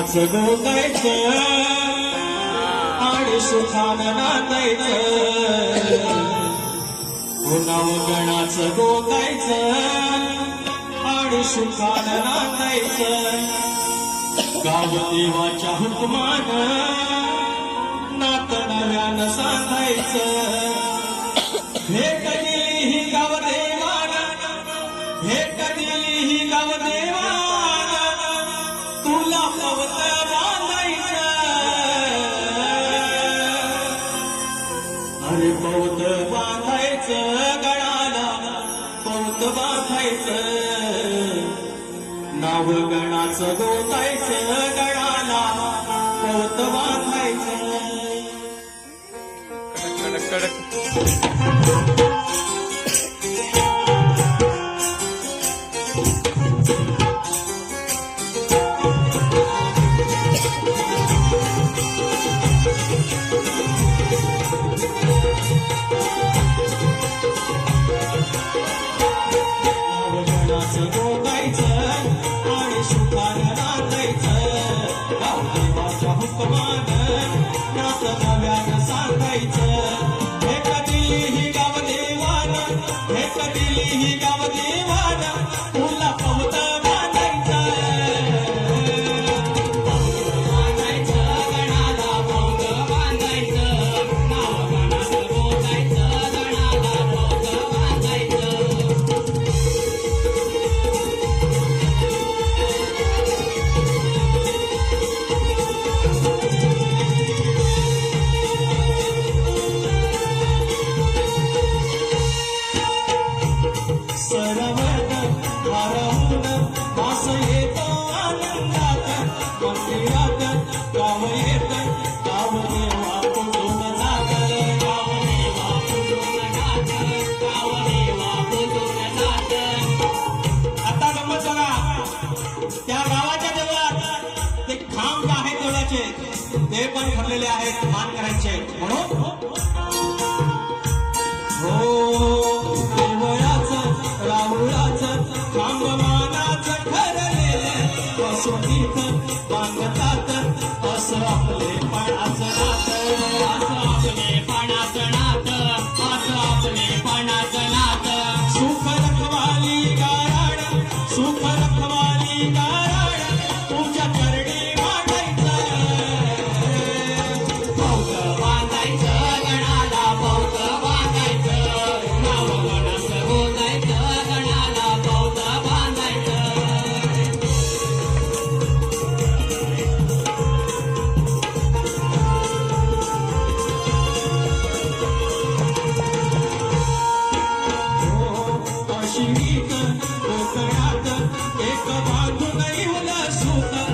नाच गोगायच आणि सुखान नातायच पुन्हा गणाच गोगायच आणि सुखान नातायच गाव देवाच्या हुकमान नात नव्यानं सांगायचं. भेट दिली ही गाव देवानं भेट दिली ही गाव देव गणाचं गोतायचं गळाला पवत बांधायचं. कडक कडक. नव्यानं सरवत हरवून वास येतो आनंदात मंदिरात गाव येत गाव देवा पुजून जात गाव देवा पुजून जात गाव देवा पुजून जात आता गंमत बघा त्या गावाच्या देवळात ते खांब आहेत देवळाचे ते पण ठरलेले आहेत मान करायचे. मागतात असं आपले पण असं